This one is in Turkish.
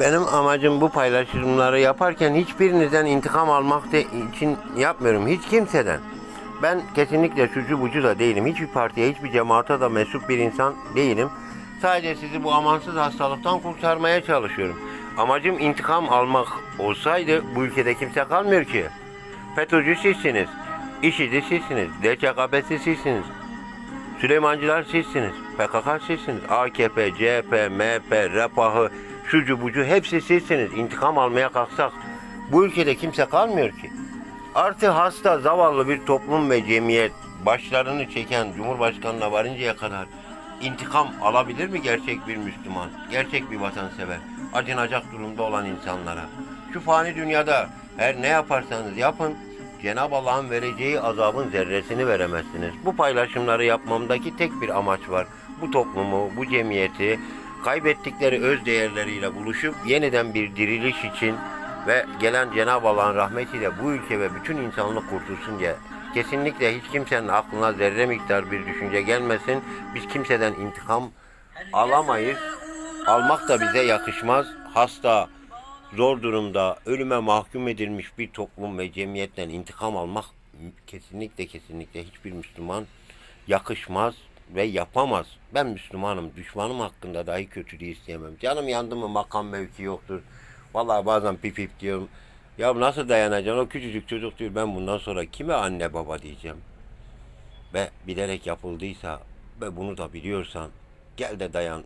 Benim amacım bu paylaşımları yaparken hiçbirinizden intikam almak için yapmıyorum. Hiç kimseden. Ben kesinlikle şucu bucu da değilim. Hiçbir partiye, hiçbir cemaate da mensup bir insan değilim. Sadece sizi bu amansız hastalıktan kurtarmaya çalışıyorum. Amacım intikam almak olsaydı bu ülkede kimse kalmıyor ki. FETÖ'cü sizsiniz. IŞİD'i sizsiniz. DÇKP'si sizsiniz. Süleymancılar sizsiniz. PKK sizsiniz. AKP, CHP, MHP, Refahı, şucu bucu hepsi sizsiniz. İntikam almaya kalksak bu ülkede kimse kalmıyor ki. Artı hasta, zavallı bir toplum ve cemiyet başlarını çeken Cumhurbaşkanı'na varıncaya kadar intikam alabilir mi gerçek bir Müslüman? Gerçek bir vatansever? Acınacak durumda olan insanlara. Şu fani dünyada her ne yaparsanız yapın Cenab-ı Allah'ın vereceği azabın zerresini veremezsiniz. Bu paylaşımları yapmamdaki tek bir amaç var. Bu toplumu, bu cemiyeti kaybettikleri öz değerleriyle buluşup yeniden bir diriliş için ve gelen Cenab-ı Allah'ın rahmetiyle bu ülke ve bütün insanlık kurtulsun diye kesinlikle hiç kimsenin aklına zerre miktar bir düşünce gelmesin. Biz kimseden intikam alamayız. Almak da bize yakışmaz. Hasta, zor durumda, ölüme mahkum edilmiş bir toplum ve cemiyetten intikam almak kesinlikle kesinlikle hiçbir Müslüman yakışmaz ve yapamaz. Ben Müslümanım, düşmanım hakkında dahi kötülüğü isteyemem. Canım yandı mı makam mevki yoktur. Vallahi bazen pip pip diyorum. Ya nasıl dayanacaksın? O küçücük çocuk diyor ben bundan sonra kime anne baba diyeceğim. Ve bilerek yapıldıysa ve bunu da biliyorsan gel de dayan.